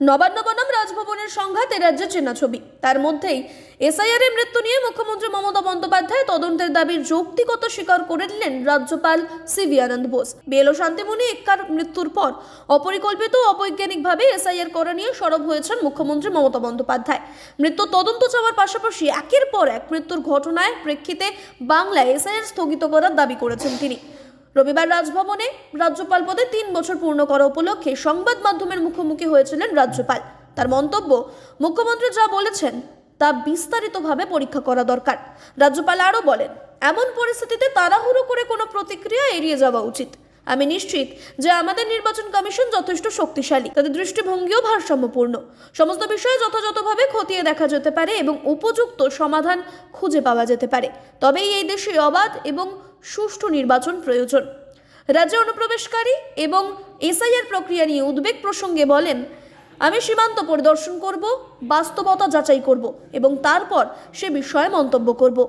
নবান্ন বনাম রাজভবনের সংঘাত রাজ্যে চেনা ছবি। তার মধ্যেই এসআইআর এর মৃত্যু নিয়ে মুখ্যমন্ত্রী মমতা বন্দ্যোপাধ্যায় তদন্তের দাবির যৌক্তিকতা স্বীকার করে দিলেন রাজ্যপাল সিভি আনন্দ বোস। বেলো শান্তিমণি এক্কার মৃত্যুর পর অপরিকল্পিত অবৈজ্ঞানিকভাবে এসআইআর করা নিয়ে সরব হয়েছেন মুখ্যমন্ত্রী মমতা বন্দ্যোপাধ্যায়। মৃত্যুর তদন্ত চাওয়ার পাশাপাশি একের পর এক মৃত্যুর ঘটনায় প্রেক্ষিতে বাংলায় এসআইআর স্থগিত করার দাবি করেছেন তিনি। রবিবার রাজভবনে রাজ্যপাল পদে তিন বছর পূর্ণ করা উপলক্ষে সংবাদ মাধ্যমের মুখোমুখি হয়েছিলেন রাজ্যপাল। তার মন্তব্য, মুখ্যমন্ত্রী যা বলেছেন, তা বিস্তারিতভাবে পরীক্ষা করা দরকার। রাজ্যপাল আরও বলেন, এমন পরিস্থিতিতে তাড়াহুড়ো করে কোনো প্রতিক্রিয়া এড়িয়ে যাওয়া উচিত। আমি নিশ্চিত যে আমাদের নির্বাচন কমিশন যথেষ্ট শক্তিশালী। তাদের দৃষ্টিভঙ্গিও ভারসাম্যপূর্ণ। সমস্ত বিষয়ে যথাযথভাবে খতিয়ে দেখা যেতে পারে এবং উপযুক্ত সমাধান খুঁজে পাওয়া যেতে পারে। তবেই এই দেশে অবাধ এবং সুষ্ঠু নির্বাচন প্রয়োজন। রাজ্যে অনুপ্রবেশকারী এবং এসআইআর প্রক্রিয়া নিয়ে উদ্বেগ প্রসঙ্গে বলেন, আমি সীমান্ত পরিদর্শন করব, বাস্তবতা যাচাই করব এবং তারপর সে বিষয়ে মন্তব্য করব।